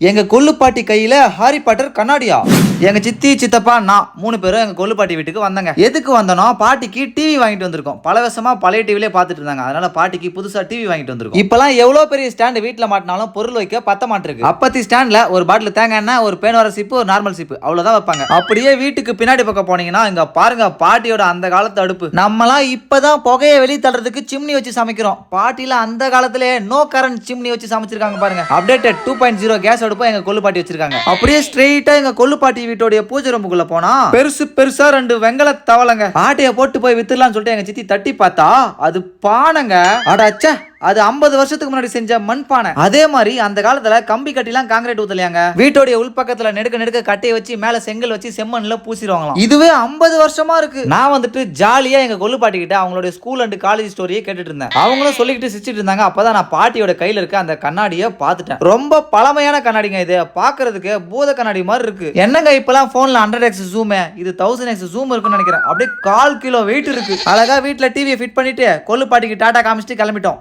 எங்க கொள்ளுப்பாட்டி கையில Harry Potter கண்ணாடியா? எங்க சித்தி சித்தப்பா நான் மூணு பேரும் எங்க கொள்ளுப்பாட்டி வீட்டுக்கு வந்தாங்க. எதுக்கு வந்தனோ பாட்டிக்கு டிவி வாங்கிட்டு வந்திருக்கோம். பல வருஷமா பழைய டிவிலே பார்த்துட்டு இருந்தாங்க. அதனால பாட்டிக்கு புதுசா டிவி வாங்கிட்டு வந்திருக்கோம். இப்பெல்லாம் எவ்வளவு பெரிய ஸ்டாண்ட் வீட்ல மாட்டினாலும் பொருள் வைக்க பத்த மாட்டிருக்கு. அப்பத்தி ஸ்டாண்ட்ல ஒரு பாட்டில் தேங்காய் எண்ணெய் ஒரு பேன் வர சிப்பு ஒரு நார்மல் சிப்பு அவ்வளவுதான் வைப்பாங்க. அப்படியே வீட்டுக்கு பின்னாடி பக்கம் போனீங்கன்னா இங்க பாருங்க பாட்டியோட அந்த காலத்து அடுப்பு. நம்மலாம் இப்பதான் புகையை வெளியே தள்ளுறதுக்கு சிம்னி வச்சு சமைக்கிறோம். பாட்டில அந்த காலத்திலே நோ கரண்ட் சிம்னி வச்சு சமைச்சிருக்காங்க பாருங்க. Updated two point zero gas அடுப்பு எங்க கொள்ளுப்பாட்டி வச்சிருக்காங்க. அப்படியே ஸ்ட்ரெயிட்டா எங்க கொள்ளுப்பாட்டி வீட்டோடைய பூஜை ரூமுக்குள்ள போனா பெருசு பெருசா ரெண்டு வெங்கல தவளைங்க. ஆட்டைய போட்டு போய் வித்துடலாம்னு சொல்லிட்டு எங்க சித்தி தட்டி பார்த்தா அது பானைங்க. அடாச்சா. அது 50 வருஷத்துக்கு முன்னாடி செஞ்ச மண் பானை அதே மாதிரி அந்த காலத்துல கம்பி கட்டிலாம் காங்கிரீட் ஊத்தலையாங்க? வீட்டோடைய உள்பக்கத்துல நெடுக்க நெடுக்க கட்டையை வச்சு மேல செங்கல் வச்சு செம்மண்ல பூசிடுவாங்களாம் இதுவே 50 வருஷமா இருக்கு. நான் வந்துட்டு ஜாலியா எங்க கொள்ளு பாட்டிக்கிட்ட அவங்களுடைய ஸ்கூல் அண்ட் காலேஜ் ஸ்டோரியை கேட்டுட்டு இருந்தேன். அவங்களும் சொல்லிக்கிட்டு சிரிச்சிட்டு இருந்தாங்க. அப்பதான் நான் பாட்டியோட கையில இருக்க அந்த கண்ணாடியை பார்த்துட்டேன். ரொம்ப பழமையான கண்ணாடிங்க இது. பாக்குறதுக்கு பூத கண்ணாடி மாதிரி இருக்கு. என்னங்க இப்பெல்லாம் போன்ல ஹண்ட்ரட் எக்ஸ் ஜூம் இது தௌசண்ட் எக்ஸ் ஜூம் இருக்குன்னு நினைக்கிறேன். அப்படியே கால் கிலோ வெயிட் இருக்கு. அழகா வீட்டுல டிவியை ஃபிட் பண்ணிட்டு கொள்ளு பாட்டிக்கு டாடா காமிச்சிட்டு கிளம்பிட்டோம்.